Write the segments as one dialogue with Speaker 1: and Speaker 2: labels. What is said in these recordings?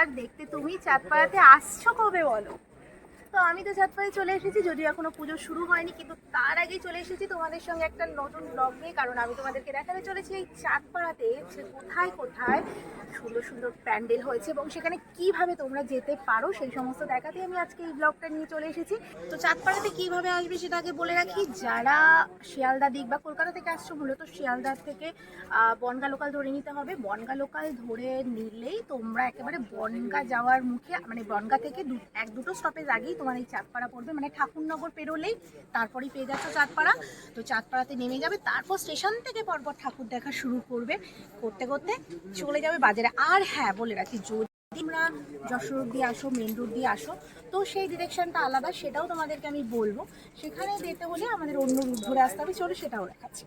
Speaker 1: এবার দেখতে তুমি চাঁদপাড়াতে আসছো কবে বলো? তো আমি তো চাঁদপাড়ায় চলে এসেছি, যদিও এখনও পুজো শুরু হয়নি, কিন্তু তার আগেই চলে এসেছি তোমাদের সঙ্গে একটা নতুন ব্লগ নিয়ে, কারণ আমি তোমাদেরকে দেখাতে চলেছি এই চাঁদপাড়াতে যে কোথায় কোথায় সুন্দর সুন্দর প্যান্ডেল হয়েছে এবং সেখানে কীভাবে তোমরা যেতে পারো, সেই সমস্ত দেখাতে আমি আজকে এই ব্লগটা নিয়ে চলে এসেছি। তো চাঁদপাড়াতে কীভাবে আসবে সেটা আগে বলে রাখি, যারা শিয়ালদা দিক বা কলকাতা থেকে আসছো মূলত শিয়ালদার থেকে বনগা লোকাল ধরে নিতে হবে। বনগা লোকাল ধরে নিলেই তোমরা একেবারে বনগা যাওয়ার মুখে মানে বনগা থেকে এক দুটো স্টপেজ আগেই তোমার এই চাঁদপাড়া পড়বে। মানে ঠাকুরনগর পেরোলেই তারপরেই পেয়ে যাচ্ছ চাঁদপাড়া। তো চাঁদপাড়াতে নেমে যাবে, তারপর স্টেশন থেকে পরপর ঠাকুর দেখা শুরু করবে। করতে করতে চলে যাবে বাজারে। আর হ্যাঁ বলে রাখি, যদি তোমরা যশোর দিয়ে আসো, মেন রোড দিয়ে আসো, তো সেই ডিরেকশনটা আলাদা, সেটাও তোমাদেরকে আমি বলব। সেখানে যেতে হলে আমাদের অন্য রুট ধরে আসতে হবে, চলো সেটাও দেখাচ্ছি।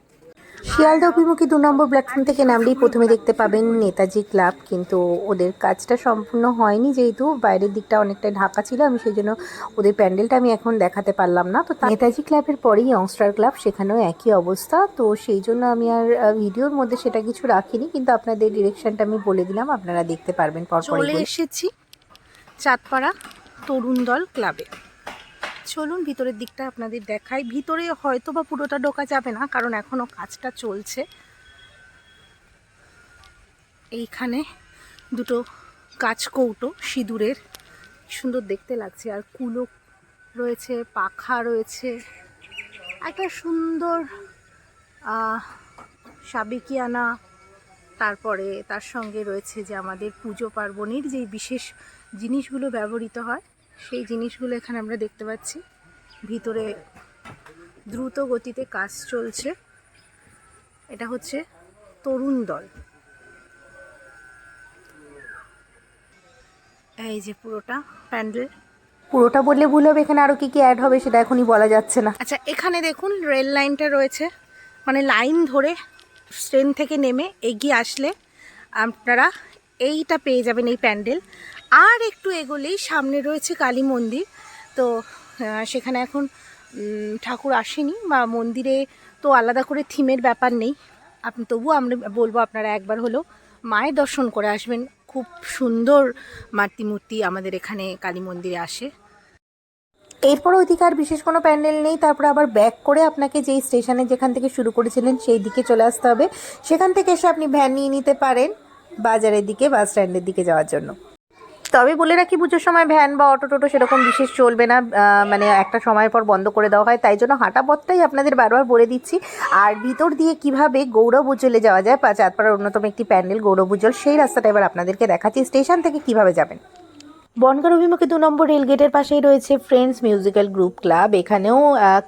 Speaker 2: শিয়ালদা অভিমুখী দু নম্বর প্ল্যাটফর্ম থেকে নামলেই প্রথমে দেখতে পাবেন নেতাজি ক্লাব কিন্তু ওদের কাজটা সম্পূর্ণ হয়নি যেহেতু বাইরের দিকটা অনেকটা ঢাকা ছিল আমি সেই জন্য ওদের প্যান্ডেলটা আমি এখন দেখাতে পারলাম না। তো নেতাজি ক্লাবের পরেই অংস্টার ক্লাব সেখানেও একই অবস্থা। তো সেই জন্য আমি আর ভিডিওর মধ্যে সেটা কিছু রাখিনি কিন্তু আপনাদের ডিরেকশনটা আমি বলে দিলাম আপনারা দেখতে পারবেন পরপর
Speaker 1: চলে এসেছি চাঁদপাড়া তরুণ দল ক্লাবে। চলুন ভিতরের দিকটা আপনাদের দেখাই। ভিতরে হয়তো বা পুরোটা ঢোকা যাবে না, কারণ এখনও কাজটা চলছে। এইখানে দুটো কাজ কৌটো, সিঁদুরের। সুন্দর দেখতে লাগছে। আর কুলো রয়েছে, পাখা রয়েছে। একটা সুন্দর সাবেকিয়ানা। তারপরে তার সঙ্গে রয়েছে যে আমাদের পুজো পার্বণের যেই বিশেষ জিনিসগুলো ব্যবহৃত হয় সেই জিনিসগুলো এখানে আমরা দেখতে পাচ্ছি। ভিতরে দ্রুত গতিতে কাজ চলছে। এটা হচ্ছে তরুণ দল। এই যে পুরোটা প্যান্ডেল।
Speaker 2: পুরোটা বললে ভুল হবে এখানে আরও কি কি অ্যাড হবে সেটা এখনই বলা যাচ্ছে না।
Speaker 1: আচ্ছা এখানে দেখুন রেল লাইনটা রয়েছে। মানে লাইন ধরে ট্রেন থেকে নেমে এগিয়ে আসলে আপনারা এইটা পেয়ে যাবেন এই প্যান্ডেল। আর একটু এগোলেই সামনে রয়েছে কালী মন্দির। তো সেখানে এখন ঠাকুর আসেনি বা মন্দিরে তো আলাদা করে থিমের ব্যাপার নেই। আপনি তবুও আমরা বলব আপনারা একবার হলেও মায়ের দর্শন করে আসবেন। খুব সুন্দর মাতৃ মূর্তি আমাদের এখানে কালী মন্দিরে আসে।
Speaker 2: এরপর ওইদিকে আর বিশেষ কোনো প্যান্ডেল নেই। তারপর আবার ব্যাক করে আপনাকে যেই স্টেশনে যেখান থেকে শুরু করেছিলেন সেই দিকে চলে আসতে হবে। সেখান থেকে এসে আপনি ভ্যান নিয়ে নিতে পারেন বাজারের দিকে, বাস স্ট্যান্ডের দিকে যাওয়ার জন্য। তবে বলে রাখি, পুজোর সময় ভ্যান বা অটো টোটো সেরকম বিশেষ চলবে না। মানে একটা সময়ের পর বন্ধ করে দেওয়া হয়। তাই জন্য হাঁটা পথটাই আপনাদের বারবার বলে দিচ্ছি। আর ভিতর দিয়ে কীভাবে গৌরব উজ্জ্বলে যাওয়া যায় পা- চাঁদপাড়ার অন্যতম একটি প্যান্ডেল গৌরব উজ্জ্বল, সেই রাস্তাটা এবার আপনাদেরকে দেখাচ্ছি। স্টেশন থেকে কীভাবে যাবেন? বনগার অভিমুখে দু নম্বর রেলগেটের পাশেই রয়েছে ফ্রেন্ডস মিউজিক্যাল গ্রুপ ক্লাব এখানেও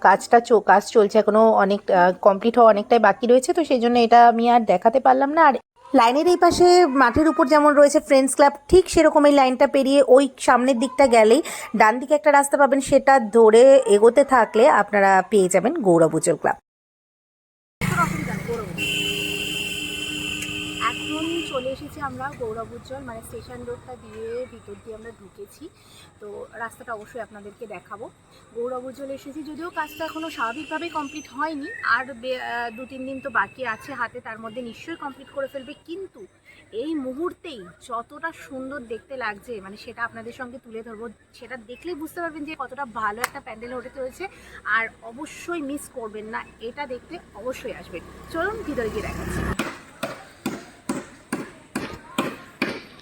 Speaker 2: কাজটা চো- কাজ চলছে এখনও অনেক কমপ্লিট হওয়া অনেকটাই বাকি রয়েছে। তো সেই জন্য এটা আমি আর দেখাতে পারলাম না। আর লাইনের এই পাশে মাঠের উপর যেমন রয়েছে ফ্রেন্ডস ক্লাব ঠিক সেরকম এই লাইনটা পেরিয়ে ওই সামনের দিকটা গেলেই ডান দিকে একটা রাস্তা পাবেন, সেটা ধরে এগোতে থাকলে আপনারা পেয়ে যাবেন গৌরব উজ্জ্বল ক্লাব।
Speaker 1: এখন চলে এসেছি আমরা গৌরব উজ্জ্বল মানে স্টেশন রোডটা দিয়ে ভিতর দিয়ে আমরা ঢুকেছি। তো রাস্তাটা অবশ্যই আপনাদেরকে দেখাবো। গৌরব উজ্জ্বল এসেছি যদিও কাজটা এখনও স্বাভাবিকভাবেই কমপ্লিট হয়নি। আর দু তিন দিন তো বাকি আছে হাতে, তার মধ্যে নিশ্চয়ই কমপ্লিট করে ফেলবে। কিন্তু এই মুহূর্তেই যতটা সুন্দর দেখতে লাগছে মানে সেটা আপনাদের সঙ্গে তুলে ধরবো। সেটা দেখলেই বুঝতে পারবেন যে কতটা ভালো একটা প্যান্ডেল হতে চলেছে। আর অবশ্যই মিস করবেন না, এটা দেখতে অবশ্যই আসবেন। চলুন ভিতরে গিয়ে দেখাচ্ছি।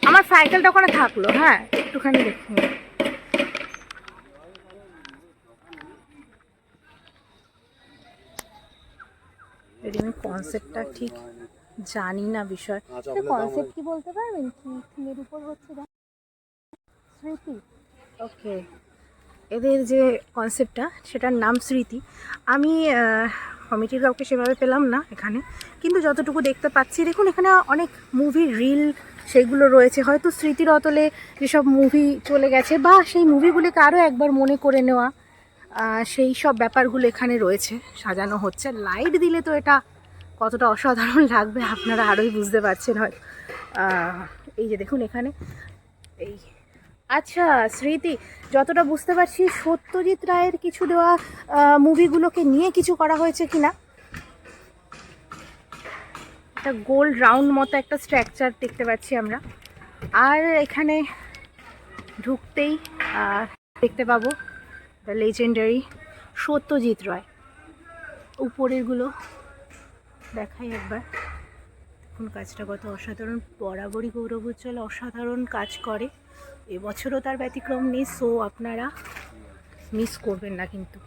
Speaker 1: আমার সাইকেলটা ওখানে থাকল হ্যাঁ একটুখানি দেখুন এর আমি কনসেপ্টটা ঠিক জানি না বিষয়। কনসেপ্ট কি বলতে পারবেন? কি থিমের উপর হচ্ছে স্মৃতি? ওকে এদের যে কনসেপ্টটা সেটার নাম স্মৃতি। আমি কমিটির কাউকে সেভাবে পেলাম না এখানে। কিন্তু যতটুকু দেখতে পাচ্ছি দেখুন এখানে অনেক মুভি রিল সেগুলো রয়েছে। হয়তো স্মৃতির অতলে যেসব মুভি চলে গেছে বা সেই মুভিগুলিকে আরও একবার মনে করে নেওয়া সেই সব ব্যাপারগুলো এখানে রয়েছে। সাজানো হচ্ছে। লাইট দিলে তো এটা কতটা অসাধারণ লাগবে আপনারা আরোই বুঝতে পারছেন হয় এই যে দেখুন এখানে। এই। আচ্ছা স্মৃতি, যতটা বুঝতে পারছি সত্যজিৎ রায়ের কিছু দেওয়া মুভিগুলোকে নিয়ে কিছু করা হয়েছে কিনা? একটা গোল রাউন্ড মতো একটা স্ট্রাকচার দেখতে পাচ্ছি আমরা। আর এখানে ঢুকতেই দেখতে পাবো দ্য লেজেন্ডারি সত্যজিৎ রয়। উপরেরগুলো দেখাই একবার। এখন কাজটা কত অসাধারণ, বরাবরই গৌরব উজ্জ্বল অসাধারণ কাজ করে। এবছরও তার ব্যতিক্রম নেই সো আপনারা মিস করবেন না কিন্তু।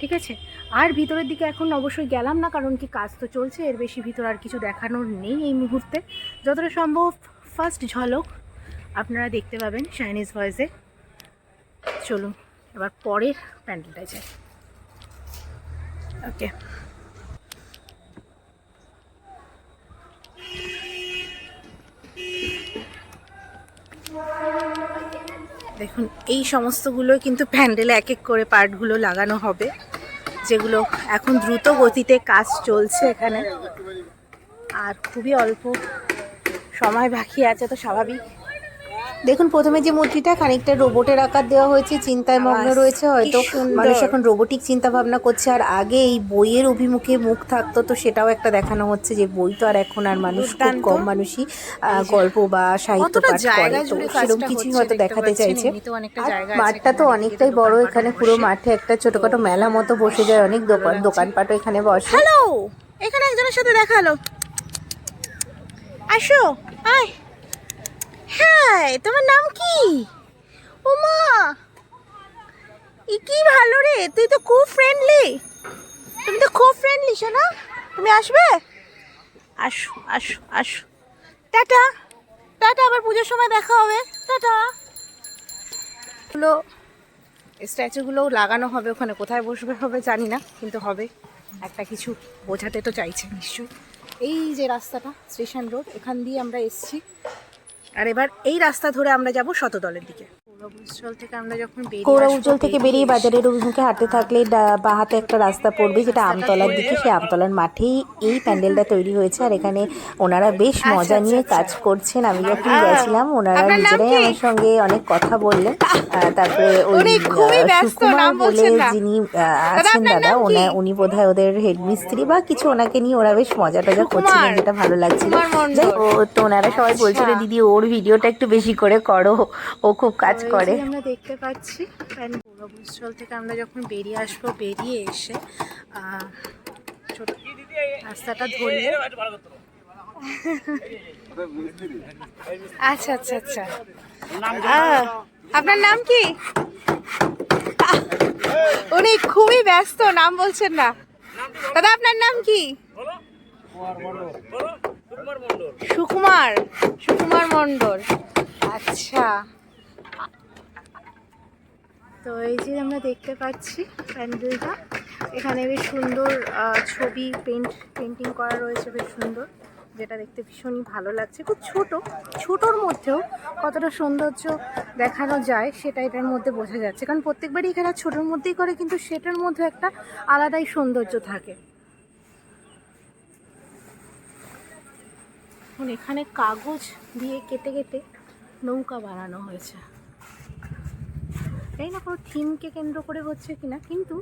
Speaker 1: ঠিক আছে? আর ভিতরের দিকে এখন অবশ্যই গেলাম না, কারণ কি কাজ তো চলছে, এর বেশি ভিতর আর কিছু দেখানোর নেই এই মুহূর্তে। যতটা সম্ভব ফার্স্ট ঝলক আপনারা দেখতে পাবেন চাইনিজ ভয়েসে চলুন, এবার পরের প্যান্ডেলটায় যাই। ওকে দেখুন, এই সমস্তগুলো কিন্তু প্যান্ডেলে এক এক করে পার্টগুলো লাগানো হবে, যেগুলো এখন দ্রুত গতিতে কাজ চলছে এখানে। আর খুবই অল্প সময় বাকি আছে, তো স্বাভাবিক।
Speaker 2: দেখুন প্রথমে যে মূর্তিটা খানিকটা রোবটের আকার দেওয়া হয়েছে চিন্তায় মগ্ন রয়েছে হয়তো মানুষ এখন রোবোটিক চিন্তা ভাবনা করছে আর আগে এই বইয়ের অভিমুখে মুখ থাকতো তো সেটাও একটা দেখানো হচ্ছে যে বই তো আর এখন আর মানুষ খুব কম মানুষই গল্প বা সাহিত্য পাঠ করে তো সেরকম কিছুই হয়তো
Speaker 1: দেখাতে
Speaker 2: চাইছে। মাঠটা তো অনেকটাই বড় এখানে পুরো মাঠে একটা ছোটখাটো মেলা মতো বসে যায় অনেক দোকান দোকানপাটও এখানে বসে।
Speaker 1: হ্যালো এখানে একজনের সাথে দেখা হলো। আসো আয়। হ্যাঁ তোমার নাম কি? ওমা ই কি ভালো রে, তুই তো খুব ফ্রেন্ডলি তুমি তো খুব ফ্রেন্ডলি শোনা তুমি আসবে? আসো আসো আসো। টাটা। টাটা, আবার পুজোর সময় দেখা হবে। টাটা। গুলো স্ট্যাচুগুলোও লাগানো হবে ওখানে, কোথায় বসবে হবে জানি না, কিন্তু হবে। একটা কিছু বোঝাতে তো চাইছে, নিশ্চয়ই। এই যে রাস্তাটা স্টেশন রোড এখান দিয়ে আমরা এসছি। আর এবার এই রাস্তা ধরে আমরা যাব শতদলের দিকে।
Speaker 2: কৌরা উজ্জ্বল থেকে বেরিয়ে বাজারের অভিমুখে হাঁটতে থাকলে ডা- বাহাতে একটা রাস্তা পড়বে যেটা আমতলার দিকে সেই আমতলার মাঠেই এই প্যান্ডেলটা তৈরি হয়েছে। আর এখানে ওনারা বেশ মজা নিয়ে কাজ করছেন। আমি যখন গেছিলাম ওনারা নিজেরাই আমার সঙ্গে অনেক কথা বললেন। তারপরে ওই সুকুমার বলে যিনি আছেন দাদা ওনা উনি বোধহয় ওদের হেডমিস্ত্রি বা কিছু ওনাকে নিয়ে ওরা বেশ মজা টজা। করছিলেন যেটা ভালো লাগছিল। তো ওনারা সবাই বলছিল
Speaker 1: আচ্ছা।
Speaker 2: দিদি ওর ভিডিওটা একটু বেশি করে করো। ও খুব কাজ করে।
Speaker 1: আমরা দেখতে পাচ্ছি কারণ পূর্বস্থল থেকে আমরা যখন বেরিয়ে আসব, বেরিয়ে এসে রাস্তাটা ধরলে আচ্ছা আচ্ছা আচ্ছা। আপনার নাম কি? উনি খুবই ব্যস্ত, নাম বলছেন না। দাদা, আপনার নাম কি? সুকুমার সুকুমার মণ্ডল। আচ্ছা। তো এই যে আমরা দেখতে পাচ্ছি প্যান্ডেলটা। এখানে বেশ সুন্দর ছবি পেন্ট পেন্টিং করা রয়েছে বেশ সুন্দর, যেটা দেখতে ভীষণই ভালো লাগছে। খুব ছোট, ছোটোর মধ্যেও কতটা সৌন্দর্য দেখানো যায় সেটা এটার মধ্যে বোঝা যাচ্ছে। কারণ প্রত্যেকবারই এখানে ছোটোর মধ্যেই করে, কিন্তু সেটার মধ্যে একটা আলাদাই সৌন্দর্য থাকে। এখানে কাগজ দিয়ে কেটে কেটে নৌকা বানানো হয়েছে। এই না কোনো থিমকে কেন্দ্র করে হচ্ছে কি না কিন্তু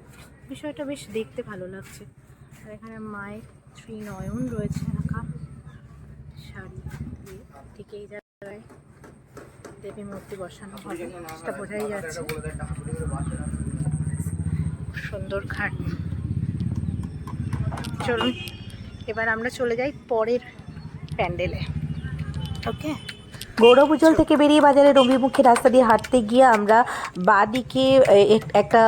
Speaker 1: বিষয়টা বেশ দেখতে ভালো লাগছে। আর এখানে মায়ের শ্রী নয়ন রয়েছে রাখা শাড়ি ঠিক এই জায়গায় দেবী মূর্তি বসানো হবে, সেটা বোঝাই যাচ্ছে। সুন্দর ঘাট। চলুন, এবার আমরা চলে যাই পরের প্যান্ডেলে। ওকে?
Speaker 2: গৌরব থেকে বেরিয়ে বাজারের অভিমুখে রাস্তা দিয়ে হাঁটতে গিয়ে আমরা বাদিকে একটা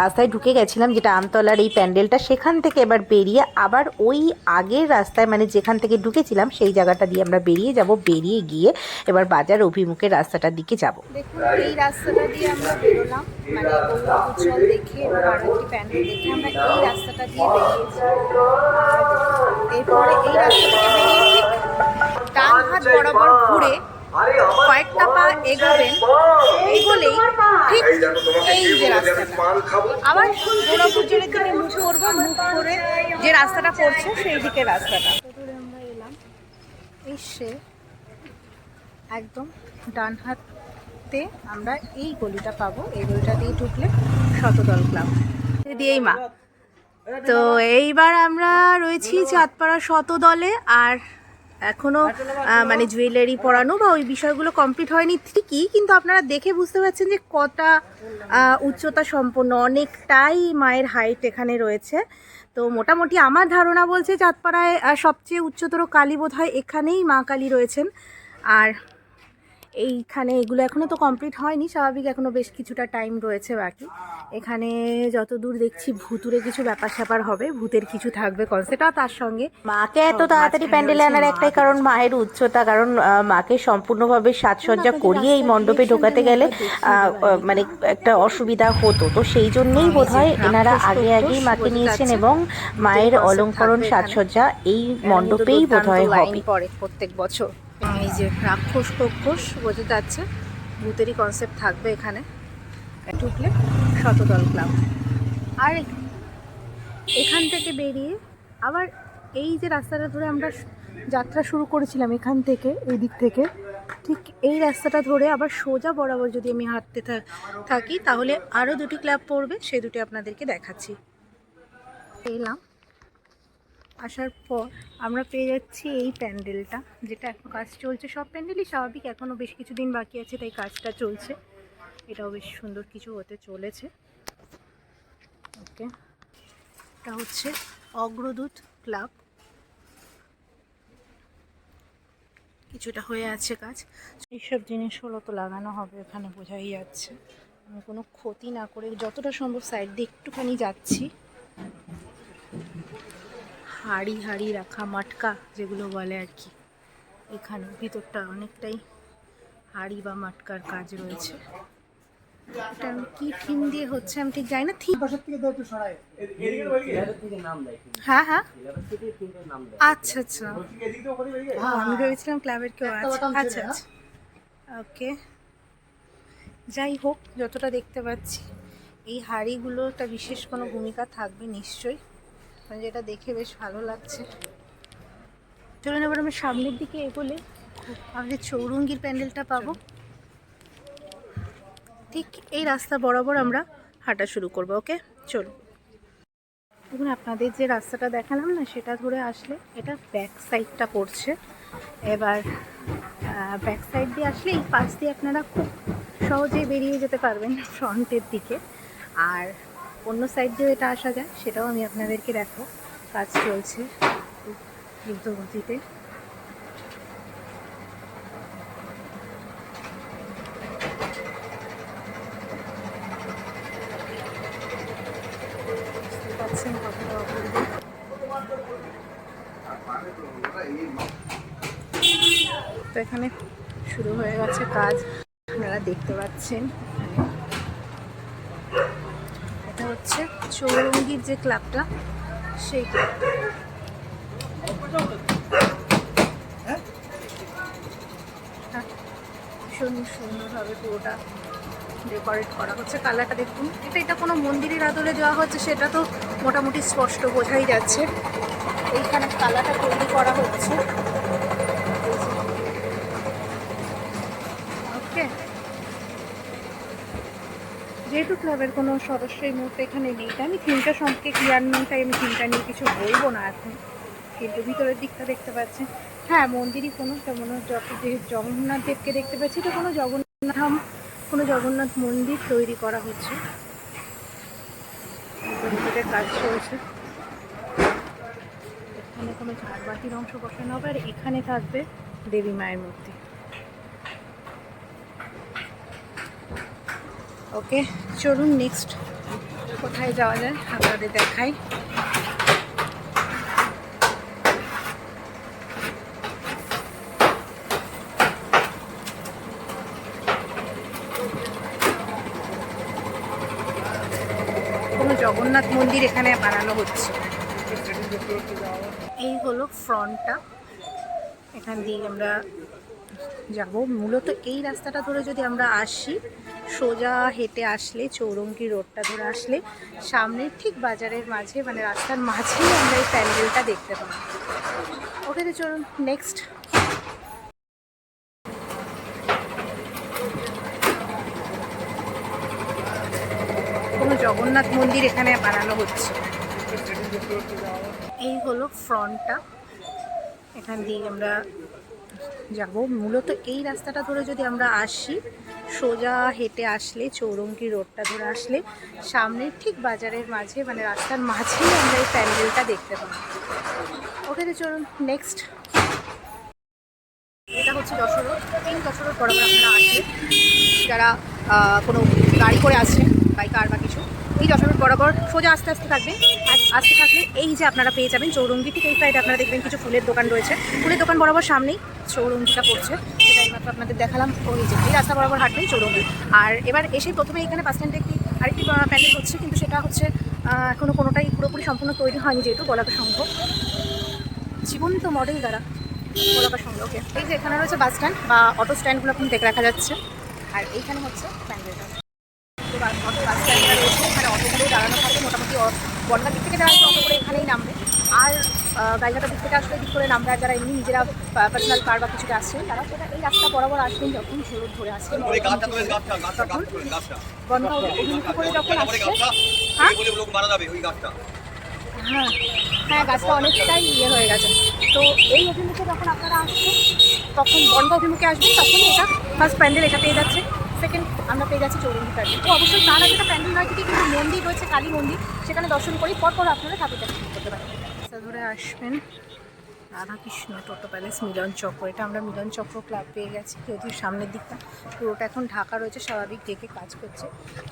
Speaker 2: রাস্তায় ঢুকে গেছিলাম, যেটা আমতলার এই প্যান্ডেলটা। সেখান থেকে এবার বেরিয়ে আবার ওই আগের রাস্তায় মানে যেখান থেকে ঢুকেছিলাম, সেই জায়গাটা দিয়ে আমরা বেরিয়ে যাব। বেরিয়ে গিয়ে এবার বাজার অভিমুখে রাস্তাটার দিকে যাব।
Speaker 1: দেখুন, এই রাস্তাটা দিয়ে আমরা বেরোলাম। মানে গৌরব দেখে প্যান্ডেল দেখে আমরা এই রাস্তাটা দিয়ে বেরিয়েছি। এরপরে এই রাস্তা থেকে বেরিয়ে ডান হাত বরাবর ঘুরে কয়েকটা পা এগোবেন এগোলেই ঠিক এই যে রাস্তাটা। আবার উজ্জ্বলের দিকে মুখ করব মুখ করে যে রাস্তাটা পড়ছে সেই দিকে রাস্তাটা। আমরা এলাম। এসে একদম ডান হাতে আমরা এই গলিটা পাবো। এই গলিটা দিয়ে ঢুকলে শতদল ক্লাব। দিয়েই মা। তো এইবার আমরা রয়েছি চাঁদপাড়া শতদলে আর এখনও মানে জুয়েলারি পরানো বা ওই বিষয়গুলো কমপ্লিট হয়নি ঠিকই, কিন্তু আপনারা দেখে বুঝতে পারছেন যে কটা উচ্চতা সম্পন্ন, অনেকটাই মায়ের হাইট এখানে রয়েছে। তো মোটামুটি আমার ধারণা বলছে চাঁদপাড়ায় সবচেয়ে উচ্চতর কালী বোধ হয় এখানেই মা কালী রয়েছেন। আর এইখানে এগুলো এখনও তো কমপ্লিট হয়নি স্বাভাবিক এখনও বেশ কিছুটা টাইম রয়েছে বাকি। এখানে যতদূর দেখছি ভুতুরে কিছু ব্যাপার স্যাপার হবে ভূতের কিছু থাকবে কনসেপ্ট আর তার সঙ্গে
Speaker 2: মাকে এত তাড়াতাড়ি প্যান্ডেলে আনার একটাই কারণ মায়ের উচ্চতা কারণ মাকে সম্পূর্ণভাবে সাজসজ্জা করিয়ে এই মণ্ডপে ঢোকাতে গেলে মানে একটা অসুবিধা হতো। তো সেই জন্যই
Speaker 1: এই যে
Speaker 2: বোধহয় এনারা আগে আগেই মাকে নিয়েছেন এবং মায়ের অলঙ্করণ সাজসজ্জা এই মণ্ডপেই বোধহয়
Speaker 1: দুর্দান্ত
Speaker 2: হবে।
Speaker 1: প্রত্যেক বছর। এই যে রাক্ষস কক্ষস বোঝা যাচ্ছে, ভূতেরই কনসেপ্ট থাকবে এখানে। ঢুকলে শতদল ক্লাব আর এখান থেকে বেরিয়ে আবার এই যে রাস্তাটা ধরে আমরা যাত্রা শুরু করেছিলাম এখান থেকে, এই দিক থেকে, ঠিক এই রাস্তাটা ধরে আবার সোজা বরাবর যদি আমি হাঁটতে থাকি, তাহলে আরও দুটি ক্লাব পড়বে, সে দুটি আপনাদেরকে দেখাচ্ছি। এলাম। আসার পর আমরা পেয়ে যাচ্ছি এই প্যান্ডেলটা, যেটা এখন কাজ চলছে। সব প্যান্ডেলই স্বাভাবিক এখনও বেশ কিছুদিন বাকি আছে, তাই কাজটা চলছে। এটাও বেশ সুন্দর কিছু হতে চলেছে। ওকে। এটা হচ্ছে অগ্রদূত ক্লাব। কিছুটা হয়ে আছে কাজ। এইসব জিনিসগুলো তো লাগানো হবে, এখানে বোঝাই যাচ্ছে। আমি কোনো ক্ষতি না করে যতটা সম্ভব সাইড দিয়ে একটুখানি যাচ্ছি। হাড়ি হাড়ি রাখা মাটকা যেগুলো বলে আর কি। এখানে ভিতরটা অনেকটাই হাড়ি বা মাটকার কাজ রয়েছে। এটা কি থিম দিয়ে হচ্ছে আমি ঠিক জানি না। থিম হ্যাঁ হ্যাঁ। আচ্ছা আচ্ছা। আমি ভেবেছিলাম ক্লাবের কেউ আছে। আচ্ছা আচ্ছা। ওকে। যাই হোক যতটা দেখতে পাচ্ছি এই হাড়িগুলো একটা বিশেষ কোনো ভূমিকা থাকবে নিশ্চয়ই। যেটা দেখে বেশ ভালো লাগছে। চলুন এবার আমরা সামনের দিকে এগোলে। আমাদের চৌরঙ্গির প্যান্ডেলটা পাবো। ঠিক এই রাস্তা বরাবর আমরা হাঁটা শুরু করব, ওকে? চলুন। দেখুন, আপনাদের যে রাস্তাটা দেখালাম না, সেটা ধরে আসলে এটা ব্যাক সাইডটা পড়ছে। এবার ব্যাক সাইড দিয়ে আসলে এই পাশ দিয়ে আপনারা খুব সহজেই বেরিয়ে যেতে পারবেন ফ্রন্টের দিকে। আর অন্য সাইড দিয়ে এটা আসা যায়, সেটাও আমি আপনাদেরকে দেখো কাজ চলছে খুব দ্রুত গতিতে বুঝতে পারছেন কতটা তো এখানে শুরু হয়ে গেছে কাজ, আপনারা দেখতে পাচ্ছেন এটা হচ্ছে চৌরঙ্গির যে ক্লাবটা সেই ক্লাব। হ্যাঁ, ভীষণ সুন্দরভাবে পুরোটা ডেকোরেট করা হচ্ছে কালারটা দেখুন। এটা এটা কোনো মন্দিরের আদলে দেওয়া হচ্ছে সেটা তো মোটামুটি স্পষ্ট বোঝাই যাচ্ছে। এইখানে কালারটা তৈরি করা হচ্ছে ওকে যেহেতু ক্লাবের কোনো সদস্য এই মুহূর্তে এখানে নেই তাই আমি থিমটা সম্পর্কে ক্লিয়ার নেই, তাই আমি থিমটা নিয়ে কিছু বলব না এখন। কিন্তু ভিতরের দিকটা দেখতে পাচ্ছেন। হ্যাঁ মন্দিরই কোনো তেমন জগন্নাথ দেবকে দেখতে পাচ্ছি, এটা কোনো জগন্নাথ কোনো জগন্নাথ মন্দির তৈরি করা হচ্ছে। কাজ চলছে। এখানে কোনো ঝাড়বাতির অংশ বসানো হবে, আর এখানে থাকবে দেবী মায়ের মূর্তি। ওকে, চলুন নেক্সট কোথায় যাওয়া যায় আপনাদের দেখাই। কোনো জগন্নাথ মন্দির এখানে বানানো হচ্ছে। এই হলো ফ্রন্টটা এখান দিয়ে আমরা যাব। মূলত এই রাস্তাটা ধরে যদি আমরা আসি, সোজা হেঁটে আসলে, চৌরঙ্গি রোডটা ধরে আসলে, সামনে ঠিক বাজারের মাঝে মানে রাস্তার মাঝেই আমরা এই প্যান্ডেলটা দেখতে পাবো। ওকে তো চলুন নেক্সট কোনো জগন্নাথ মন্দির এখানে বানানো হচ্ছে। এই হলো ফ্রন্টটা। এখান দিয়ে আমরা যাব। মূলত এই রাস্তাটা ধরে যদি আমরা আসি, সোজা হেঁটে আসলে, চৌরঙ্গি রোডটা ধরে আসলে, সামনে ঠিক বাজারের মাঝে মানে রাস্তার মাঝেই আমরা এই প্যান্ডেলটা দেখতে পাবো। ওকে তো চলুন নেক্সট এটা হচ্ছে রোড এই রোড বরাবর আপনারা আসলে যারা কোনো গাড়ি করে আসছেন বাইক আর বা কিছু, এই রোড বরাবর সোজা আস্তে আস্তে থাকবে। আস্তে থাকলে এই যে আপনারা পেয়ে যাবেন চৌরঙ্গি, ঠিক এই সাইডে আপনারা দেখবেন কিছু ফুলের দোকান রয়েছে। ফুলের দোকান বরাবর সামনেই চৌরঙ্গিটা পড়ছে। এইমাত্র আপনাদের দেখালাম। ওই যে এই রাস্তা বরাবর হাঁটবেন চৌরঙ্গি। আর এবার এসে প্রথমে এখানে বাস স্ট্যান্ডে একটি আরেকটি প্যান্ডেল হচ্ছে কিন্তু সেটা হচ্ছে আহ, এখনও কোনোটাই পুরোপুরি সম্পূর্ণ তৈরি হয়নি যেহেতু বলাকা সংঘ। জীবন্ত মডেল দ্বারা গোলাপের সঙ্গে ওকে এই যে এখানে রয়েছে বাস স্ট্যান্ড বা অটো স্ট্যান্ডগুলো এখন দেখে রাখা যাচ্ছে। আর এইখানে হচ্ছে প্যান্ডেলটা তো বাস স্ট্যান্ডটা রয়েছে এখানে অটোগুলো দাঁড়ানো থাকে মোটামুটি অ- দিক থেকে আসবে অটো করে এখানেই নামবে। আর আহ, গাইঘাটার দিক থেকে আসলে দিক করে আর যারা এমনি নিজেরা পার্সোনাল কার বা কিছুতে আসছেন তারা সেটা এই রাস্তা বরাবর আসবেন যখন সড়ক ধরে আসবেন
Speaker 3: গাছটা
Speaker 1: বনগাঁ অভিমুখী করে যখন আসছে হ্যাঁ? হ্যাঁ হ্যাঁ গাছটা অনেকটাই ইয়ে হয়ে গেছে। তো এই অভিমুখে যখন আপনারা আসছেন তখন বনগা অভিমুখে আসবেন তখনই এটা ফার্স্ট প্যান্ডেল এটা পেয়ে যাচ্ছে। সেকেন্ড আমরা পেয়ে যাচ্ছি চৌরঙ্গি প্যান্ডেল তো অবশ্যই তার আগে একটা প্যান্ডেল নয় থেকে কিন্তু মন্দির রয়েছে কালী মন্দির সেখানে দর্শন করেই পরপর আপনারা ঠাকুর দর্শন করতে পারেন ধরে আসবেন। রাধাকৃষ্ণ টোটো প্যালেস, মিলন চক্র। এটা আমরা মিলন চক্র ক্লাব পেয়ে গেছি, যদিও সামনের দিকটা। পুরোটা এখন ঢাকা রয়েছে, স্বাভাবিক ডেকে কাজ করছে।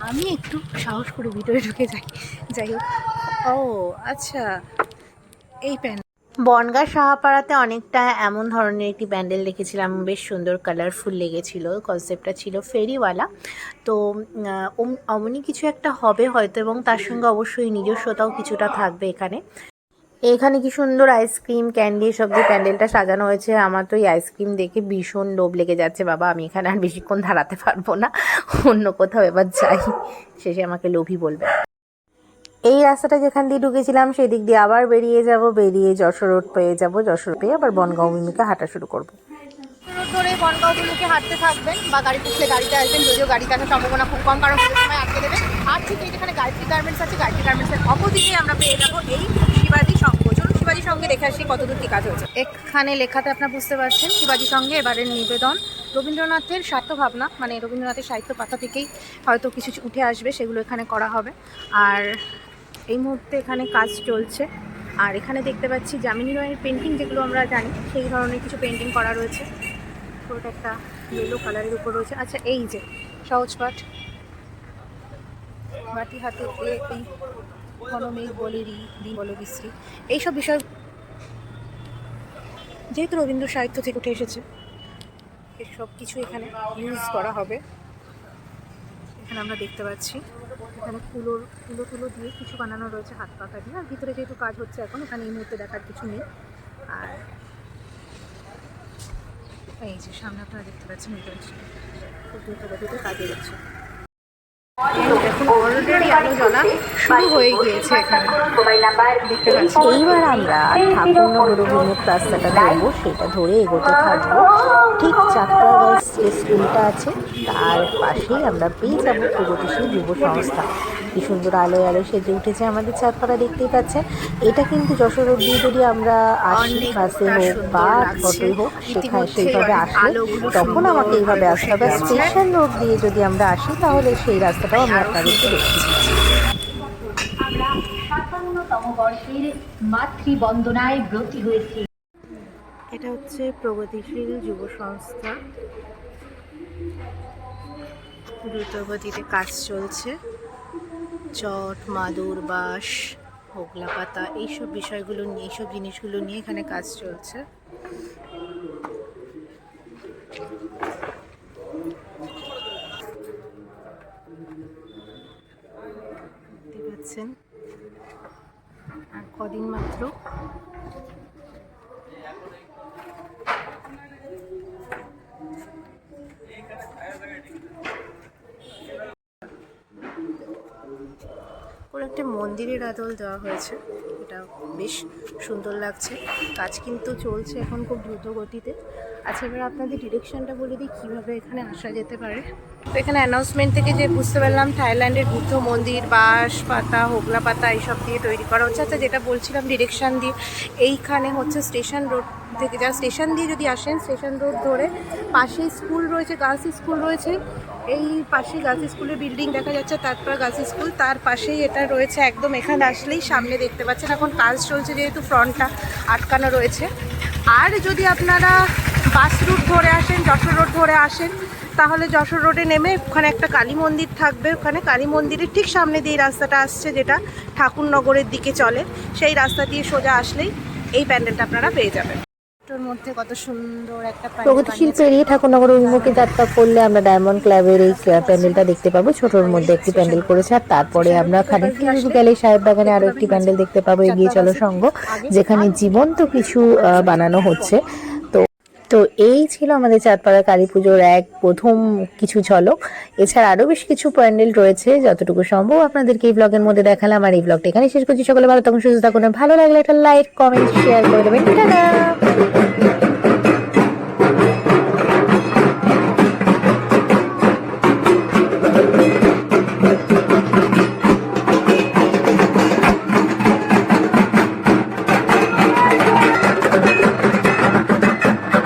Speaker 1: আমি একটু সাহস করে ভিতরে ঢুকে যাই। যাই হোক। ও আচ্ছা। এই প্যান্ডেল। বনগা সাহাপাড়াতে অনেকটা এমন ধরনের একটি প্যান্ডেল দেখেছিলাম, বেশ সুন্দর কালারফুল লেগেছিল। কনসেপ্টটা ছিল ফেরিওয়ালা। তো অমনি কিছু একটা হবে হয়তো, এবং তার সঙ্গে অবশ্যই নিজস্বতাও কিছুটা থাকবে এখানে। এখানে কি সুন্দর আইসক্রিম, ক্যান্ডি সব দিয়ে প্যান্ডেলটা সাজানো হয়েছে, আমার তো এই আইসক্রিম দেখে ভীষণ লোভ লেগে যাচ্ছে। বাবা, আমি এখানে আর বেশিক্ষণ দাঁড়াতে পারব না। অন্য কোথাও এবার যাই। শেষে আমাকে লোভী বলবে। এই রাস্তাটা যেখান দিয়ে ঢুকেছিলাম সেই দিক দিয়ে আবার বেরিয়ে যাব। বেরিয়ে যশোর রোড পেয়ে যাব। যশোর পেয়ে আবার বনগাঁও অভিমুখে হাঁটা শুরু করব। ধরে বনগাঁও ভূমিকে হাঁটতে থাকবেন বা গাড়ি পুষলে গাড়িতে আসবেন। যদিও গাড়িতে আসার সম্ভাবনা খুব কম, কারণ সময় আটকে দেবে। আর ঠিক এই যেখানে গায়ত্রী গার্মেন্টস আছে, গায়ত্রী গার্মেন্টসের অপোজিটে আমরা পেয়ে যাব এই শিবাজি সংঘ চলুন শিবাজি সঙ্গে দেখে আসি কতদূর কি কাজ হয়েছে। এখানে লেখাতে আপনারা বুঝতে পারছেন, শিবাজি সঙ্গে এবারের নিবেদন। রবীন্দ্রনাথের সাহিত্য ভাবনা মানে রবীন্দ্রনাথের সাহিত্য পাতা থেকেই হয়তো কিছু উঠে আসবে, সেগুলো এখানে করা হবে। আর এই মুহূর্তে এখানে কাজ চলছে। আর এখানে দেখতে পাচ্ছি জামিনী রয়ের পেন্টিং যেগুলো আমরা জানি, সেই ধরনের কিছু পেন্টিং করা রয়েছে। পুরোটা একটা ইয়েলো কালারের উপর রয়েছে। আচ্ছা এই যে, সহজ পাঠ। মাটি হাতে এই ঘনমেঘ বলে, রি বলে বিশ্রী। এইসব বিষয় যেহেতু রবীন্দ্র সাহিত্য থেকে উঠে এসেছে, এসব কিছু এখানে ইউজ করা হবে। এখানে আমরা দেখতে পাচ্ছি, এখানে কুলোর, কুলো টুলো দিয়ে কিছু বানানো রয়েছে হাত পাকা দিয়ে। আর ভিতরে যেহেতু কাজ হচ্ছে এখন, এখানে এই মুহূর্তে দেখার কিছু নেই। আর এই যে সামনে আপনারা দেখতে পাচ্ছেন, এটা খুব কাজে যাচ্ছে। অলরেডি আলো জ্বলা শুরু হয়ে গিয়েছে এখানে। এইবার আমরা ঠাকুরনগর অভিমুখ রাস্তাটা ধরবো সেটা ধরে এগোতে থাকব। ঠিক চাকরা গার্লস যে স্কুলটা আছে তার পাশেই আমরা পেয়ে যাব প্রগতিশীল যুব সংস্থা। কি সুন্দর আলোয় আলো সেজে উঠেছে আমাদের চারপাড়া দেখতেই পাচ্ছেন। এটা কিন্তু যশোর দিয়ে যদি আমরা আসি বাসে হোক বা অটোয় হোক সেখানে সেইভাবে আসলে তখন আমাকে এইভাবে আসতে হবে। স্টেশন রোড দিয়ে যদি আমরা আসি তাহলে সেই রাস্তাটাও আমি আপনাদেরকে দেখিয়ে দিচ্ছি এটা হচ্ছে প্রগতিশীল যুব সংস্থা। দ্রুত গতিতে কাজ চলছে। চট মাদুর বাঁশ হোগলা পাতা এইসব বিষয়গুলো নিয়ে এইসব জিনিসগুলো নিয়ে এখানে কাজ চলছে। দেখতে আর কদিন মাত্র? একটা মন্দিরের আদল দেওয়া হয়েছে। এটা বেশ সুন্দর লাগছে। কাজ কিন্তু চলছে এখন খুব দ্রুত গতিতে আচ্ছা এবার আপনাদের ডিরেকশনটা বলে দিই, কীভাবে এখানে আসা যেতে পারে? তো এখানে অ্যানাউন্সমেন্ট থেকে যে বুঝতে পারলাম, থাইল্যান্ডের বুদ্ধ মন্দির, বাঁশ পাতা, হোগলা পাতা এইসব দিয়ে তৈরি করা হচ্ছে। আচ্ছা যেটা বলছিলাম ডিরেকশন দিয়ে, এইখানে হচ্ছে স্টেশন রোড থেকে যা স্টেশন দিয়ে যদি আসেন স্টেশন রোড ধরে পাশেই স্কুল রয়েছে গার্লস স্কুল রয়েছে। এই পাশে গার্লস স্কুলের বিল্ডিং দেখা যাচ্ছে, তারপর গার্লস স্কুল তার পাশেই এটা রয়েছে একদম এখানে আসলেই সামনে দেখতে পাচ্ছেন। এখন কাজ চলছে যেহেতু ফ্রন্টটা আটকানো রয়েছে। আর যদি আপনারা বাস রুট ধরে আসেন, যশোর রোড ধরে আসেন তাহলে যশোর রোডে নেমে ওখানে একটা কালী মন্দির থাকবে। ওখানে কালী মন্দিরের ঠিক সামনে দিয়ে রাস্তাটা আসছে যেটা ঠাকুরনগরের দিকে চলে। সেই রাস্তা দিয়ে সোজা আসলেই এই প্যান্ডেলটা আপনারা পেয়ে যাবেন। এটার মধ্যে কত সুন্দর একটা
Speaker 2: প্রগতিশীল পেরিয়ে ঠাকুরনগর অভিমুখে যাত্রা করলে আমরা ডায়মন্ড ক্লাবের এই প্যান্ডেলটা দেখতে পাবো। ছোটর মধ্যে একটি প্যান্ডেল করেছে আর তারপরে আমরা খানিকটা দূর গেলে সাহেব বাগানে আরও একটি প্যান্ডেল দেখতে পাবো। এগিয়ে চলো সঙ্গ যেখানে জীবন্ত কিছু আহ, বানানো হচ্ছে। তো এই ছিল আমাদের চাঁদপাড়া কালী পুজোর এক প্রথম কিছু ঝলক। এছাড়া আরও বেশ কিছু প্যান্ডেল রয়েছে, যতটুকু সম্ভব আপনাদেরকে এই ব্লগের মধ্যে দেখালাম। আর এই ব্লগটা এখানে শেষ করছি। সকলে ভালো তখন সুস্থ থাকুন ভালো লাগলে একটা লাইক কমেন্ট শেয়ার করে দেবেন।